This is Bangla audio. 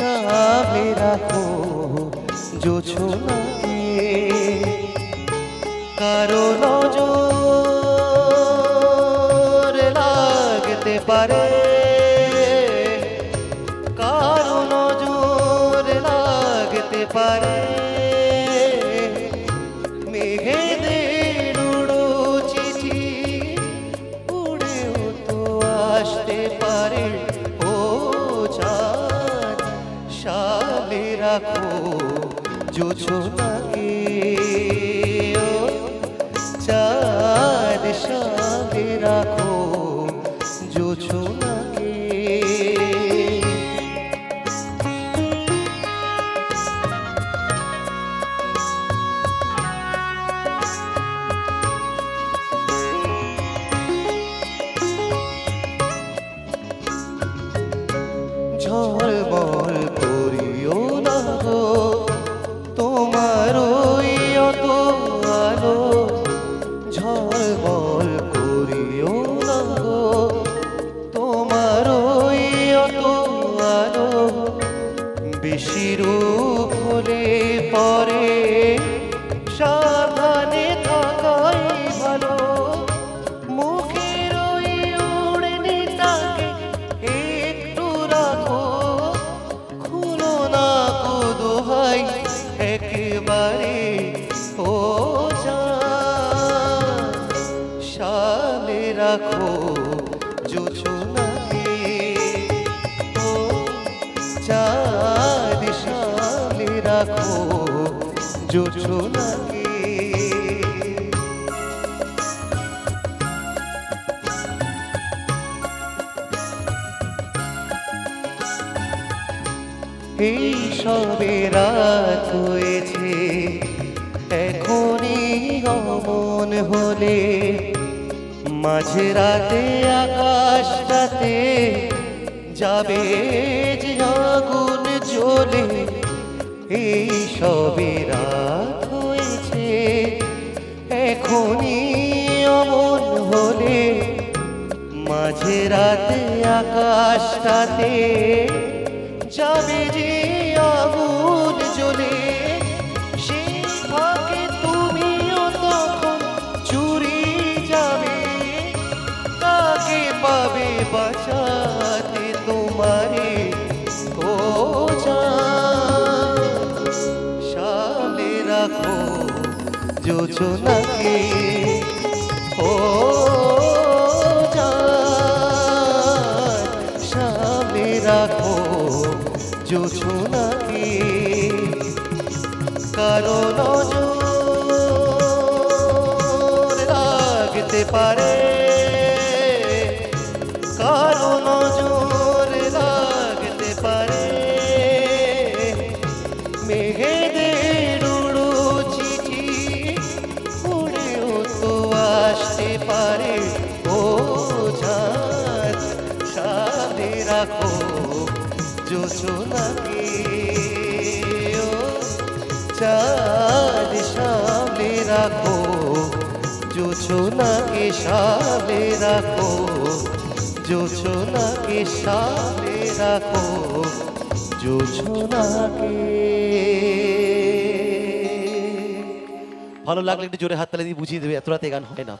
সামনে রাখো জোছনাকে কারও নজর লাগতে পারে কারও নজর লাগতে পারে। সালে রাখো জোছনাকে চাঁদ সালে রাখো জোছনাকে ঝলমল রাখো জোছনাকে ও চাঁদ সালে রাখো জোছনাকে এই সবে রাত হয়েছে এখনই অমন হলে মাঝে রাতে আকাশটাতে যাবে যে আগুন জ্বলে। এই সবে রাত হয়েছে, এখনই অমন হলে। মাঝে রাতে আকাশটাতে যাবে যে আগুন রাখো যোজনাকে ও সামনে রাখো জোছনাকে কারও নজর লাগতে পারে। জোছনাকে ও চাঁদ সামনে রাখো জোছনাকে সামনে রাখো জোছনাকে সামনে রাখো জোছনাকে ভালো লাগলে একটু জোরে হাততালি দিয়ে বুঝিয়ে দেবে, এত রাতে গান হয় না।